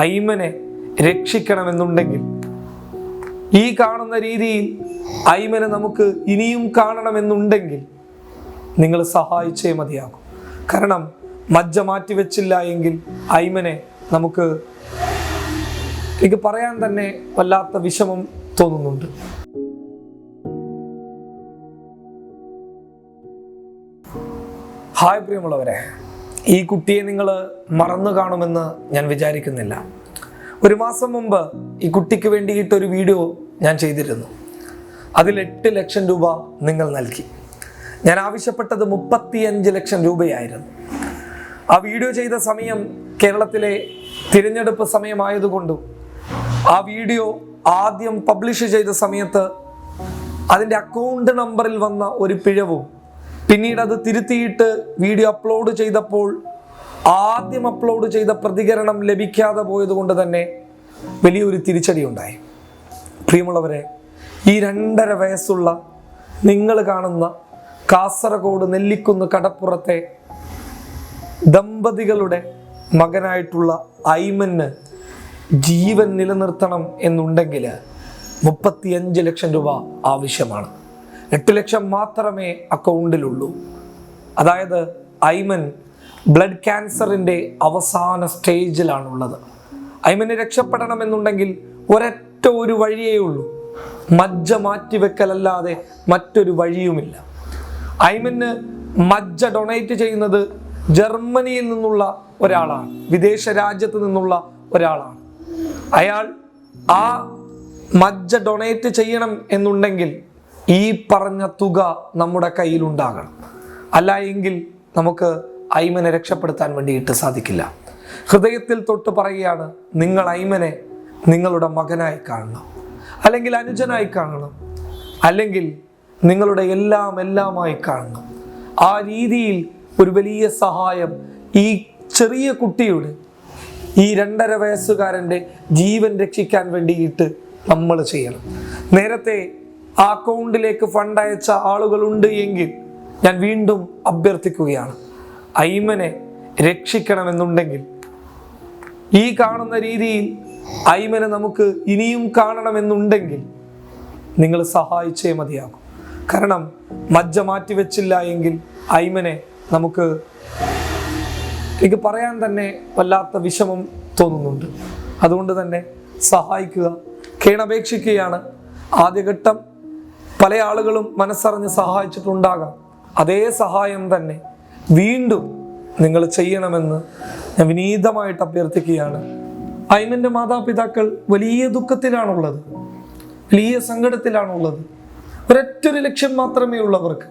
ഐമനെ രക്ഷിക്കണമെന്നുണ്ടെങ്കിൽ ഈ കാണുന്ന രീതിയിൽ ഐമനെ നമുക്ക് ഇനിയും കാണണമെന്നുണ്ടെങ്കിൽ നിങ്ങൾ സഹായിച്ചേ മതിയാകും. കാരണം മജ്ജ മാറ്റി വെച്ചില്ല എങ്കിൽ ഐമനെ നമുക്ക് എനിക്ക് പറയാൻ തന്നെ വല്ലാത്ത വിഷമം തോന്നുന്നുണ്ട്. ഹായ് പ്രിയമുള്ളവരെ. ഈ കുട്ടിയെ നിങ്ങൾ മറന്നു കാണുമെന്ന് ഞാൻ വിചാരിക്കുന്നില്ല. ഒരു മാസം മുമ്പ് ഈ കുട്ടിക്ക് വേണ്ടിയിട്ട് ഒരു വീഡിയോ ഞാൻ ചെയ്തിരുന്നു. അതിൽ എട്ട് ലക്ഷം രൂപ നിങ്ങൾ നൽകി. ഞാൻ ആവശ്യപ്പെട്ടത് മുപ്പത്തിയഞ്ച് ലക്ഷം രൂപയായിരുന്നു. ആ വീഡിയോ ചെയ്ത സമയം കേരളത്തിലെ തിരഞ്ഞെടുപ്പ് സമയമായതുകൊണ്ടും ആ വീഡിയോ ആദ്യം പബ്ലിഷ് ചെയ്ത സമയത്ത് അതിന്റെ അക്കൗണ്ട് നമ്പറിൽ വന്ന ഒരു പിഴവും പിന്നീട് അത് തിരുത്തിയിട്ട് വീഡിയോ അപ്ലോഡ് ചെയ്തപ്പോൾ ആദ്യം അപ്ലോഡ് ചെയ്ത പ്രതികരണം ലഭിക്കാതെ പോയത് കൊണ്ട് തന്നെ വലിയൊരു തിരിച്ചടി ഉണ്ടായി പ്രിയമുള്ളവരെ ഈ രണ്ടര വയസ്സുള്ള നിങ്ങൾ കാണുന്ന കാസർഗോഡ് നെല്ലിക്കുന്ന് കടപ്പുറത്തെ ദമ്പതികളുടെ മകനായിട്ടുള്ള ഐമന് ജീവൻ നിലനിർത്തണം എന്നുണ്ടെങ്കിൽ മുപ്പത്തിയഞ്ച് ലക്ഷം രൂപ ആവശ്യമാണ്. എട്ട് ലക്ഷം മാത്രമേ അക്കൗണ്ടിലുള്ളൂ. അതായത് ഐമൻ ബ്ലഡ് ക്യാൻസറിന്റെ അവസാന സ്റ്റേജിലാണുള്ളത്. ഐമന് രക്ഷപ്പെടണമെന്നുണ്ടെങ്കിൽ ഒരൊറ്റ ഒരു വഴിയേ ഉള്ളൂ. മജ്ജ മാറ്റിവെക്കലല്ലാതെ മറ്റൊരു വഴിയുമില്ല. ഐമന് മജ്ജ ഡൊണേറ്റ് ചെയ്യുന്നത് ജർമ്മനിയിൽ നിന്നുള്ള ഒരാളാണ്. വിദേശ രാജ്യത്ത് നിന്നുള്ള ഒരാളാണ്. അയാൾ ആ മജ്ജ ഡൊണേറ്റ് ചെയ്യണം എന്നുണ്ടെങ്കിൽ ഈ പറഞ്ഞ തുക നമ്മുടെ കയ്യിലുണ്ടാകണം. അല്ല എങ്കിൽ നമുക്ക് ഐമനെ രക്ഷപ്പെടുത്താൻ വേണ്ടിയിട്ട് സാധിക്കില്ല. ഹൃദയത്തിൽ തൊട്ട് പറയുകയാണ് നിങ്ങൾ ഐമനെ നിങ്ങളുടെ മകനായി കാണണം. അല്ലെങ്കിൽ അനുജനായി കാണണം. അല്ലെങ്കിൽ നിങ്ങളുടെ എല്ലാം എല്ലാമായി കാണണം. ആ രീതിയിൽ ഒരു വലിയ സഹായം ഈ ചെറിയ കുട്ടിയുടെ ഈ രണ്ടര വയസ്സുകാരന്റെ ജീവൻ രക്ഷിക്കാൻ വേണ്ടിയിട്ട് നമ്മൾ ചെയ്യണം. നേരത്തെ ആ അക്കൗണ്ടിലേക്ക് ഫണ്ട് അയച്ച ആളുകളുണ്ട് എങ്കിൽ ഞാൻ വീണ്ടും അഭ്യർത്ഥിക്കുകയാണ്. ഐമനെ രക്ഷിക്കണമെന്നുണ്ടെങ്കിൽ ഈ കാണുന്ന രീതിയിൽ ഐമനെ നമുക്ക് ഇനിയും കാണണമെന്നുണ്ടെങ്കിൽ നിങ്ങൾ സഹായിച്ചേ മതിയാകും. കാരണം മജ്ജ മാറ്റി വെച്ചില്ല എങ്കിൽ ഐമനെ നമുക്ക് എനിക്ക് പറയാൻ തന്നെ വല്ലാത്ത വിഷമം തോന്നുന്നുണ്ട്. അതുകൊണ്ട് തന്നെ സഹായിക്കുക കേണപേക്ഷിക്കുകയാണ് ആദ്യഘട്ടം. പല ആളുകളും മനസ്സറിഞ്ഞ് സഹായിച്ചിട്ടുണ്ടാകാം. അതേ സഹായം തന്നെ വീണ്ടും നിങ്ങൾ ചെയ്യണമെന്ന് ഞാൻ വിനീതമായിട്ട് അഭ്യർത്ഥിക്കുകയാണ്. ഐമന്റെ മാതാപിതാക്കൾ വലിയ ദുഃഖത്തിലാണുള്ളത്. വലിയ സങ്കടത്തിലാണുള്ളത്. ഒരൊറ്റൊരു ലക്ഷ്യം മാത്രമേ ഉള്ളവർക്ക്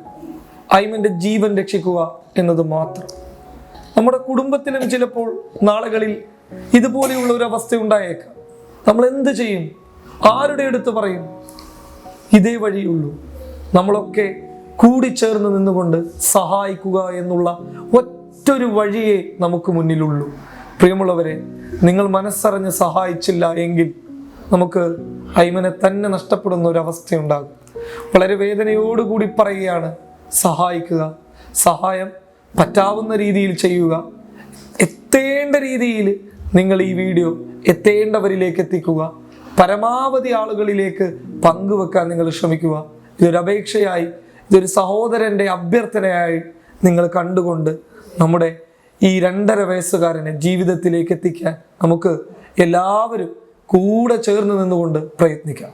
ഐമന്റെ ജീവൻ രക്ഷിക്കുക എന്നത് മാത്രം. നമ്മുടെ കുടുംബത്തിലും ചിലപ്പോൾ നാളുകളിൽ ഇതുപോലെയുള്ള ഒരു അവസ്ഥ ഉണ്ടായേക്കാം. നമ്മൾ എന്ത് ചെയ്യും? ആരുടെ അടുത്ത് പറയും? ഇതേ വഴിയുള്ളൂ നമ്മളൊക്കെ കൂടിച്ചേർന്ന് നിന്നുകൊണ്ട് സഹായിക്കുക എന്നുള്ള ഒറ്റൊരു വഴിയേ നമുക്ക് മുന്നിലുള്ളൂ. പ്രിയമുള്ളവരെ നിങ്ങൾ മനസ്സറിഞ്ഞ് സഹായിച്ചില്ല എങ്കിൽ നമുക്ക് ഐമനെ തന്നെ നഷ്ടപ്പെടുന്ന ഒരു അവസ്ഥയുണ്ടാകും. വളരെ വേദനയോടുകൂടി പറയുകയാണ് സഹായിക്കുക സഹായം പറ്റാവുന്ന രീതിയിൽ ചെയ്യുക. എത്തേണ്ട രീതിയിൽ നിങ്ങൾ ഈ വീഡിയോ എത്തേണ്ടവരിലേക്ക് എത്തിക്കുക. പരമാവധി ആളുകളിലേക്ക് പങ്കുവെക്കാൻ നിങ്ങൾ ശ്രമിക്കുക. ഇതൊരു അപേക്ഷയായി ഇതൊരു സഹോദരന്റെ അഭ്യർത്ഥനയായി നിങ്ങൾ കണ്ടുകൊണ്ട് നമ്മുടെ ഈ രണ്ടര വയസ്സുകാരനെ ജീവിതത്തിലേക്ക് എത്തിക്കാൻ നമുക്ക് എല്ലാവരും കൂടെ ചേർന്ന് നിന്നുകൊണ്ട് പ്രയത്നിക്കാം.